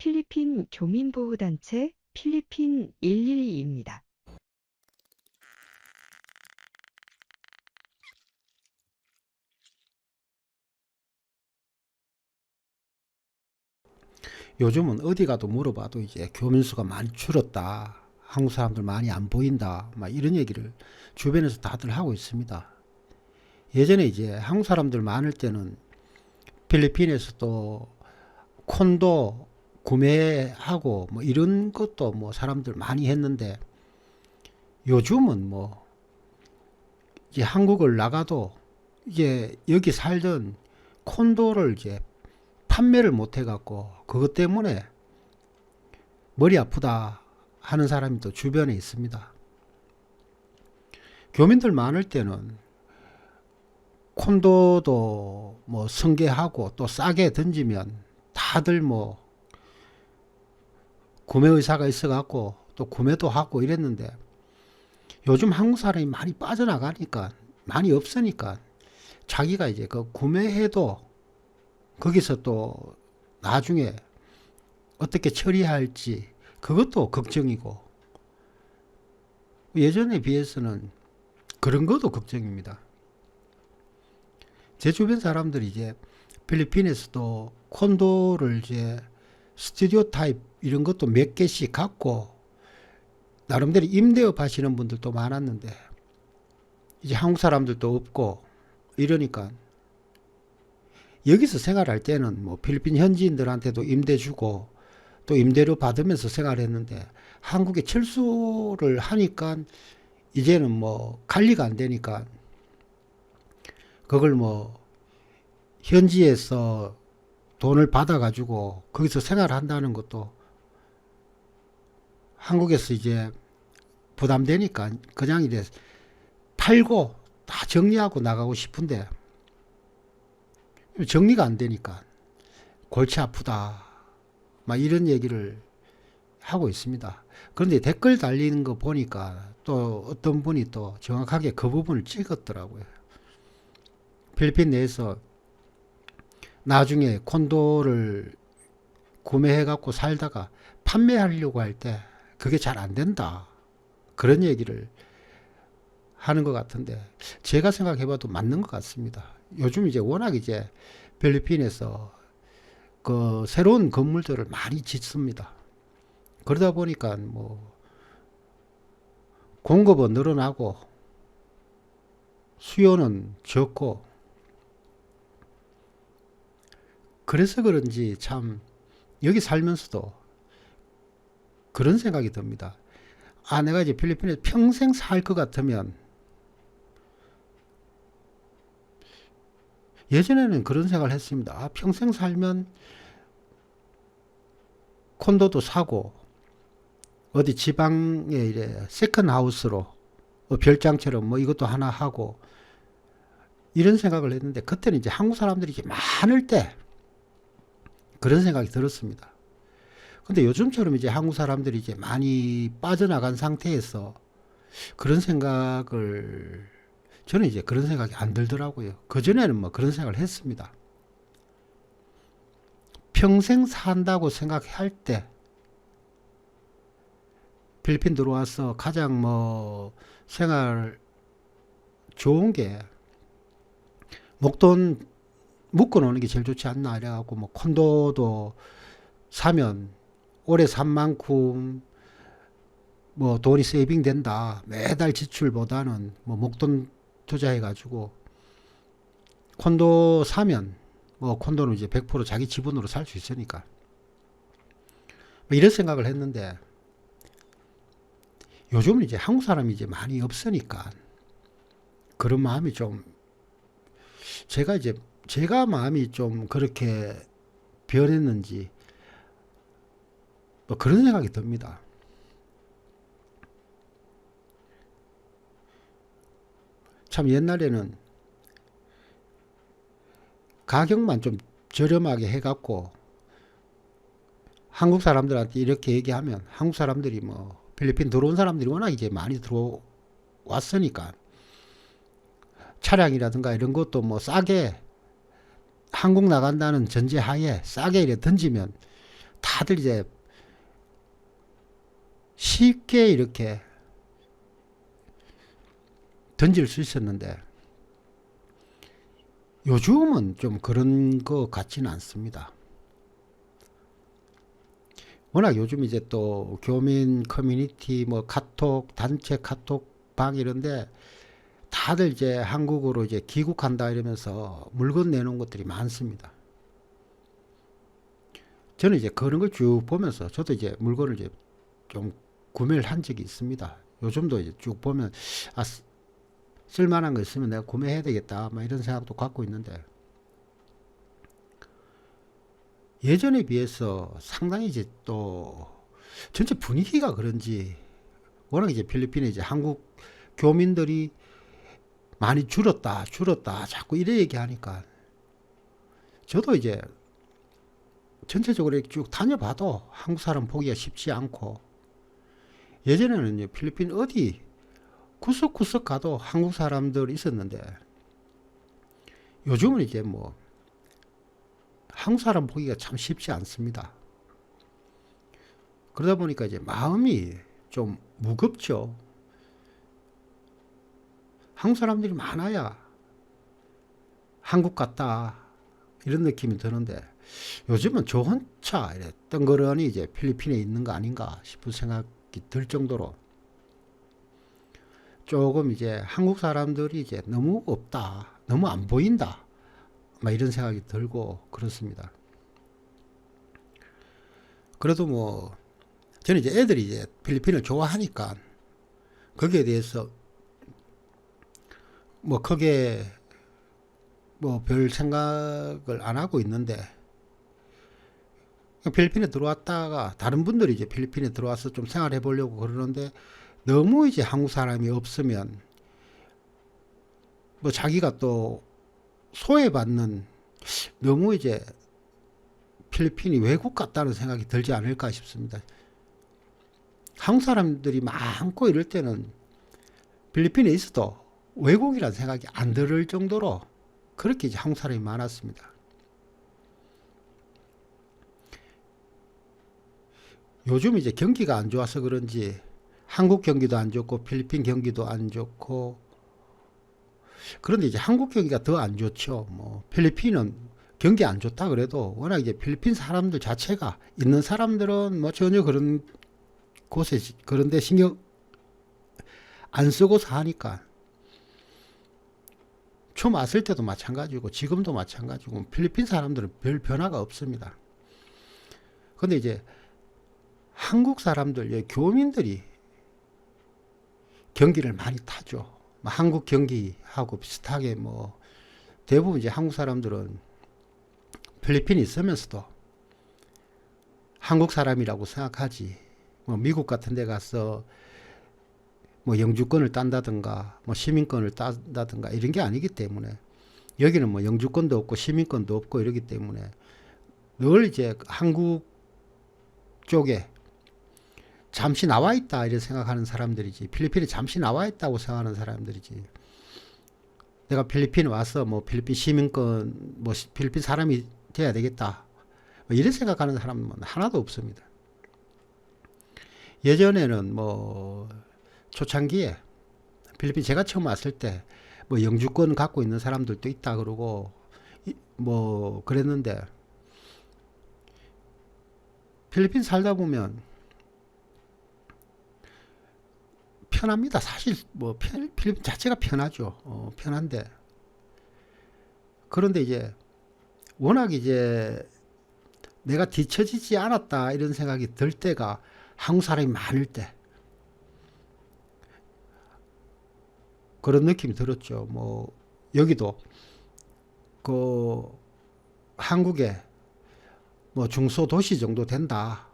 필리핀 교민보호단체 필리핀 112입니다. 요즘은 어디 가도 물어봐도 이제 교민수가 많이 줄었다. 한국 사람들 많이 안 보인다. 막 이런 얘기를 주변에서 다들 하고 있습니다. 예전에 이제 한국 사람들 많을 때는 필리핀에서도 콘도 구매하고 뭐 이런 것도 뭐 사람들 많이 했는데 요즘은 뭐 이제 한국을 나가도 이제 여기 살던 콘도를 이제 판매를 못 해갖고 그것 때문에 머리 아프다 하는 사람이 또 주변에 있습니다. 교민들 많을 때는 콘도도 뭐 성계하고 또 싸게 던지면 다들 뭐 구매 의사가 있어갖고 또 구매도 하고 이랬는데 요즘 한국 사람이 많이 빠져나가니까 많이 없으니까 자기가 이제 그 구매해도 거기서 또 나중에 어떻게 처리할지 그것도 걱정이고 예전에 비해서는 그런 것도 걱정입니다. 제 주변 사람들이 이제 필리핀에서도 콘도를 이제 스튜디오 타입 이런 것도 몇 개씩 갖고 나름대로 임대업 하시는 분들도 많았는데 이제 한국 사람들도 없고 이러니까 여기서 생활할 때는 뭐 필리핀 현지인들한테도 임대 주고 또 임대료 받으면서 생활했는데 한국에 철수를 하니까 이제는 뭐 관리가 안 되니까 그걸 뭐 현지에서 돈을 받아 가지고 거기서 생활한다는 것도 한국에서 이제 부담되니까 그냥 이제 팔고 다 정리하고 나가고 싶은데 정리가 안 되니까 골치 아프다. 막 이런 얘기를 하고 있습니다. 그런데 댓글 달리는 거 보니까 또 어떤 분이 또 정확하게 그 부분을 찍었더라고요. 필리핀 내에서 나중에 콘도를 구매해 갖고 살다가 판매하려고 할 때 그게 잘 안 된다. 그런 얘기를 하는 것 같은데 제가 생각해 봐도 맞는 것 같습니다. 요즘 이제 워낙 이제 필리핀에서 그 새로운 건물들을 많이 짓습니다. 그러다 보니까 뭐 공급은 늘어나고 수요는 적고 그래서 그런지 참 여기 살면서도 그런 생각이 듭니다. 아, 내가 이제 필리핀에 평생 살 것 같으면 예전에는 그런 생각을 했습니다. 아, 평생 살면 콘도도 사고 어디 지방에 이래 세컨 하우스로 뭐 별장처럼 뭐 이것도 하나 하고 이런 생각을 했는데 그때는 이제 한국 사람들이 이제 많을 때 그런 생각이 들었습니다. 근데 요즘처럼 이제 한국 사람들이 이제 많이 빠져나간 상태에서 그런 생각을 저는 이제 그런 생각이 안 들더라고요. 그전에는 뭐 그런 생각을 했습니다. 평생 산다고 생각할 때 필리핀 들어와서 가장 뭐 생활 좋은 게 목돈 묶어 놓는 게 제일 좋지 않나 이래갖고 뭐 콘도도 사면 올해 산 만큼 뭐 돈이 세이빙 된다. 매달 지출보다는 뭐 목돈 투자해 가지고 콘도 사면 뭐 콘도는 이제 100% 자기 지분으로 살 수 있으니까. 뭐 이런 생각을 했는데 요즘은 이제 한국 사람이 이제 많이 없으니까 그런 마음이 좀 제가 이제 제가 마음이 좀 그렇게 변했는지 뭐 그런 생각이 듭니다. 참 옛날에는 가격만 좀 저렴하게 해갖고 한국 사람들한테 이렇게 얘기하면 한국 사람들이 뭐 필리핀 들어온 사람들이 워낙 이제 많이 들어왔으니까 차량이라든가 이런 것도 뭐 싸게 한국 나간다는 전제 하에 싸게 이래 던지면 다 다들 이제 쉽게 이렇게 던질 수 있었는데 요즘은 좀 그런 거 같지는 않습니다. 워낙 요즘 이제 또 교민 커뮤니티 뭐 카톡 단체 카톡 방 이런데 다들 이제 한국으로 이제 귀국한다 이러면서 물건 내놓은 것들이 많습니다. 저는 이제 그런 걸 쭉 보면서 저도 이제 물건을 이제 좀 구매를 한 적이 있습니다. 요즘도 이제 쭉 보면 아 쓰- 쓸만한 거 있으면 내가 구매해야 되겠다 막 이런 생각도 갖고 있는데 예전에 비해서 상당히 이제 또 전체 분위기가 그런지 워낙 이제 필리핀에 이제 한국 교민들이 많이 줄었다 줄었다 자꾸 이래 얘기하니까 저도 이제 전체적으로 쭉 다녀봐도 한국 사람 보기가 쉽지 않고 예전에는 필리핀 어디 구석구석 가도 한국 사람들 있었는데 요즘은 이제 뭐 한국 사람 보기가 참 쉽지 않습니다. 그러다 보니까 이제 마음이 좀 무겁죠. 한국 사람들이 많아야 한국 같다 이런 느낌이 드는데 요즘은 저 혼자 이래 덩그러니 이제 필리핀에 있는 거 아닌가 싶은 생각이 들 정도로 조금 이제 한국 사람들이 이제 너무 없다, 너무 안 보인다, 막 이런 생각이 들고 그렇습니다. 그래도 뭐 저는 이제 애들이 이제 필리핀을 좋아하니까 거기에 대해서 뭐 크게 뭐 별 생각을 안 하고 있는데 필리핀에 들어왔다가 다른 분들이 이제 필리핀에 들어와서 좀 생활해 보려고 그러는데 너무 이제 한국 사람이 없으면 뭐 자기가 또 소외받는 너무 이제 필리핀이 외국 같다는 생각이 들지 않을까 싶습니다. 한국 사람들이 많고 이럴 때는 필리핀에 있어도 외국이라는 생각이 안 들을 정도로 그렇게 이제 한국 사람이 많았습니다. 요즘 이제 경기가 안 좋아서 그런지 한국 경기도 안 좋고 필리핀 경기도 안 좋고 그런데 이제 한국 경기가 더 안 좋죠. 뭐 필리핀은 경기 안 좋다 그래도 워낙 이제 필리핀 사람들 자체가 있는 사람들은 뭐 전혀 그런 곳에 그런데 신경 안 쓰고 사니까 처음 왔을 때도 마찬가지고 지금도 마찬가지고 필리핀 사람들은 별 변화가 없습니다. 근데 이제 한국 사람들, 예, 교민들이 경기를 많이 타죠. 뭐 한국 경기하고 비슷하게 뭐 대부분 이제 한국 사람들은 필리핀에 있으면서도 한국 사람이라고 생각하지. 뭐 미국 같은 데 가서 뭐 영주권을 딴다든가 뭐 시민권을 딴다든가 이런 게 아니기 때문에 여기는 뭐 영주권도 없고 시민권도 없고 이러기 때문에 늘 이제 한국 쪽에 잠시 나와 있다 이렇게 생각하는 사람들이지 필리핀에 잠시 나와 있다고 생각하는 사람들이지. 내가 필리핀에 와서 뭐 필리핀 시민권 뭐 시- 필리핀 사람이 돼야 되겠다. 뭐 이런 생각하는 사람은 하나도 없습니다. 예전에는 뭐 초창기에 필리핀 제가 처음 왔을 때 뭐 영주권 갖고 있는 사람들도 있다 그러고 이- 뭐 그랬는데 필리핀 살다 보면 편합니다. 사실 뭐 필- 필리핀 자체가 편하죠. 어, 편한데 그런데 이제 워낙 이제 내가 뒤처지지 않았다 이런 생각이 들 때가 한국 사람이 많을 때 그런 느낌이 들었죠. 뭐 여기도 그 한국에 뭐 중소 도시 정도 된다.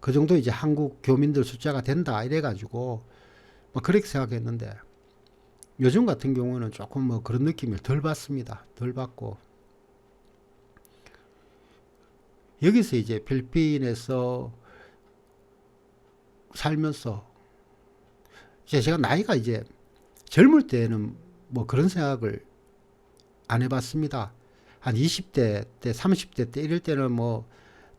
그 정도 이제 한국 교민들 숫자가 된다 이래 가지고 뭐 그렇게 생각했는데 요즘 같은 경우는 조금 뭐 그런 느낌을 덜 받습니다. 덜 받고 여기서 이제 필리핀에서 살면서 이제 제가 나이가 이제 젊을 때는 뭐 그런 생각을 안 해봤습니다. 한 20대 때, 30대 때 이럴 때는 뭐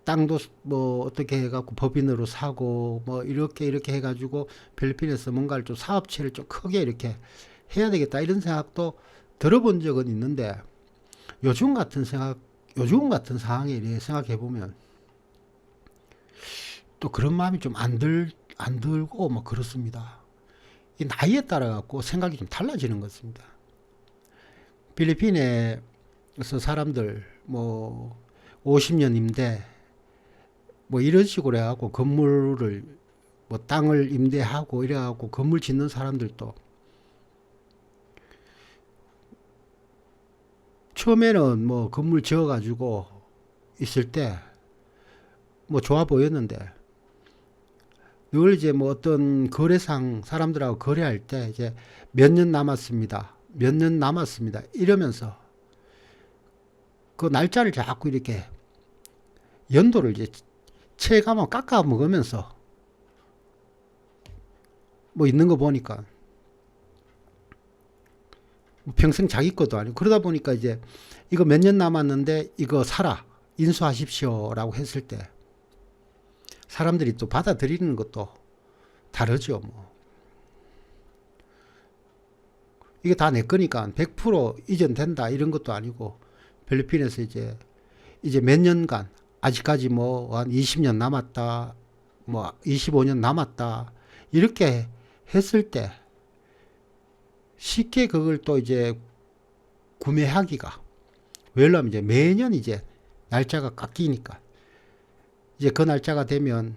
땅도 뭐 어떻게 해갖고 법인으로 사고 뭐 이렇게 이렇게 해가지고 필리핀에서 뭔가를 좀 사업체를 좀 크게 이렇게 해야 되겠다 이런 생각도 들어본 적은 있는데 요즘 같은 생각 요즘 같은 상황에 이렇게 생각해 보면 또 그런 마음이 좀 안 들 안 들고 뭐 그렇습니다. 이 나이에 따라 갖고 생각이 좀 달라지는 것입니다. 필리핀에서 사람들 뭐 50년 임대 뭐 이런 식으로 해갖고 건물을 뭐 땅을 임대하고 이래갖고 건물 짓는 사람들도 처음에는 뭐 건물 지어가지고 있을 때 뭐 좋아 보였는데 늘 이제 뭐 어떤 거래상 사람들하고 거래할 때 이제 몇 년 남았습니다. 몇 년 남았습니다. 이러면서 그 날짜를 자꾸 이렇게 연도를 이제 체감하고 깎아 먹으면서 뭐 있는 거 보니까 뭐 평생 자기 것도 아니고 그러다 보니까 이제 이거 몇 년 남았는데 이거 사라 인수하십시오라고 했을 때 사람들이 또 받아들이는 것도 다르죠 뭐. 이게 다 내 거니까 100% 이전된다 이런 것도 아니고 필리핀에서 이제 이제 몇 년간 아직까지 뭐 한 20년 남았다 뭐 25년 남았다 이렇게 했을 때 쉽게 그걸 또 이제 구매하기가 왜냐하면 이제 매년 이제 날짜가 깎이니까 이제 그 날짜가 되면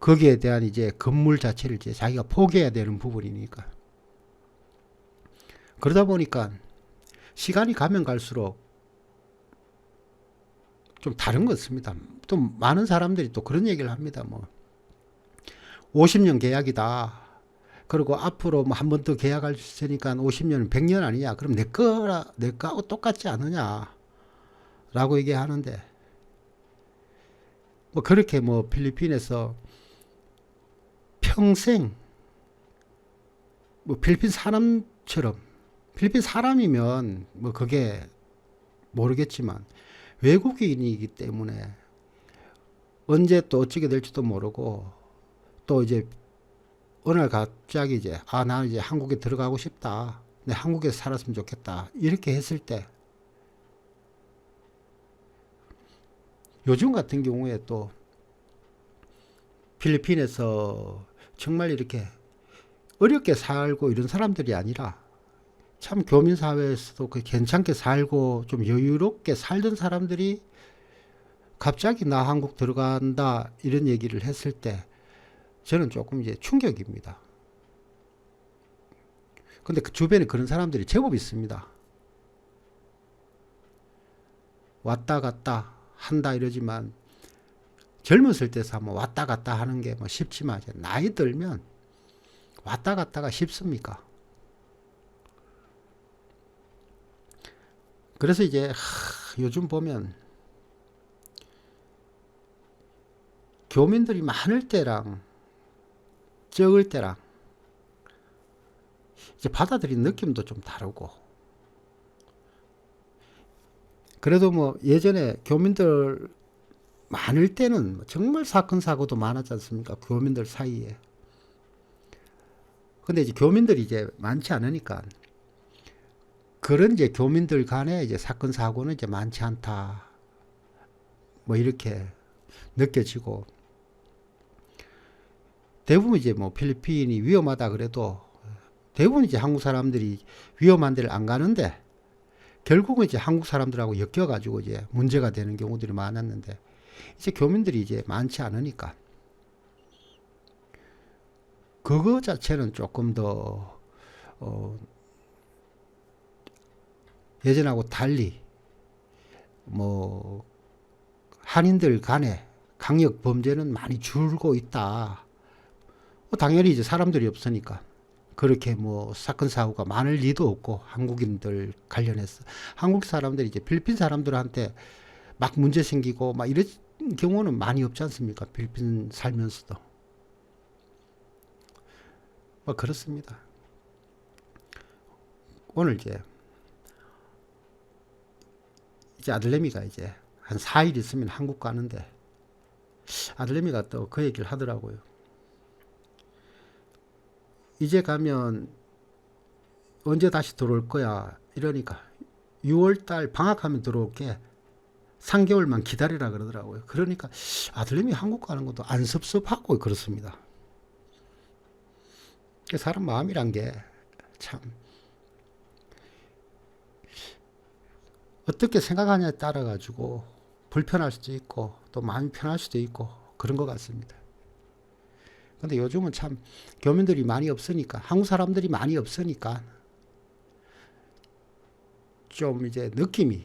거기에 대한 이제 건물 자체를 이제 자기가 포기해야 되는 부분이니까 그러다 보니까 시간이 가면 갈수록 좀 다른 것 같습니다. 또 많은 사람들이 또 그런 얘기를 합니다. 뭐 50년 계약이다. 그리고 앞으로 뭐 한 번 더 계약할 수 있으니까 50년은 100년 아니냐. 그럼 내 거라 내 거하고 똑같지 않느냐. 라고 얘기하는데 뭐 그렇게 뭐 필리핀에서 평생 뭐 필리핀 사람처럼 필리핀 사람이면 뭐 그게 모르겠지만 외국인이기 때문에 언제 또 어찌게 될지도 모르고 또 이제 어느 날 갑자기 이제 아 나는 이제 한국에 들어가고 싶다. 내 한국에서 살았으면 좋겠다. 이렇게 했을 때 요즘 같은 경우에 또 필리핀에서 정말 이렇게 어렵게 살고 이런 사람들이 아니라 참 교민 사회에서도 그 괜찮게 살고 좀 여유롭게 살던 사람들이 갑자기 나 한국 들어간다 이런 얘기를 했을 때 저는 조금 이제 충격입니다. 근데 그 주변에 그런 사람들이 제법 있습니다. 왔다 갔다 한다 이러지만 젊었을 때서 뭐 왔다 갔다 하는 게 뭐 쉽지만 나이 들면 왔다 갔다가 쉽습니까? 그래서 이제 하, 요즘 보면 교민들이 많을 때랑 적을 때랑 이제 받아들인 느낌도 좀 다르고 그래도 뭐 예전에 교민들 많을 때는 정말 사건 사고도 많았지 않습니까? 교민들 사이에. 근데 이제 교민들이 이제 많지 않으니까 그런 이제 교민들 간에 이제 사건 사고는 이제 많지 않다. 뭐 이렇게 느껴지고 대부분 이제 뭐 필리핀이 위험하다 그래도 대부분 이제 한국 사람들이 위험한 데를 안 가는데 결국은 이제 한국 사람들하고 엮여가지고 이제 문제가 되는 경우들이 많았는데 이제 교민들이 이제 많지 않으니까 그거 자체는 조금 더 어, 예전하고 달리 뭐 한인들 간에 강력 범죄는 많이 줄고 있다. 뭐 당연히 이제 사람들이 없으니까 그렇게 뭐 사건 사고가 많을 리도 없고 한국인들 관련해서 한국 사람들이 이제 필리핀 사람들한테 막 문제 생기고 막 이런 경우는 많이 없지 않습니까? 필리핀 살면서도 뭐 그렇습니다. 오늘 이제 이제 아들내미가 이제 한 4일 있으면 한국 가는데 아들내미가 또 그 얘기를 하더라고요. 이제 가면 언제 다시 들어올 거야 이러니까 6월 달 방학하면 들어올게 3개월만 기다리라 그러더라고요. 그러니까 아들내미 한국 가는 것도 안 섭섭하고 그렇습니다. 그 사람 마음이란 게 참 어떻게 생각하냐에 따라 가지고 불편할 수도 있고 또 마음이 편할 수도 있고 그런 것 같습니다. 근데 요즘은 참 교민들이 많이 없으니까 한국 사람들이 많이 없으니까 좀 이제 느낌이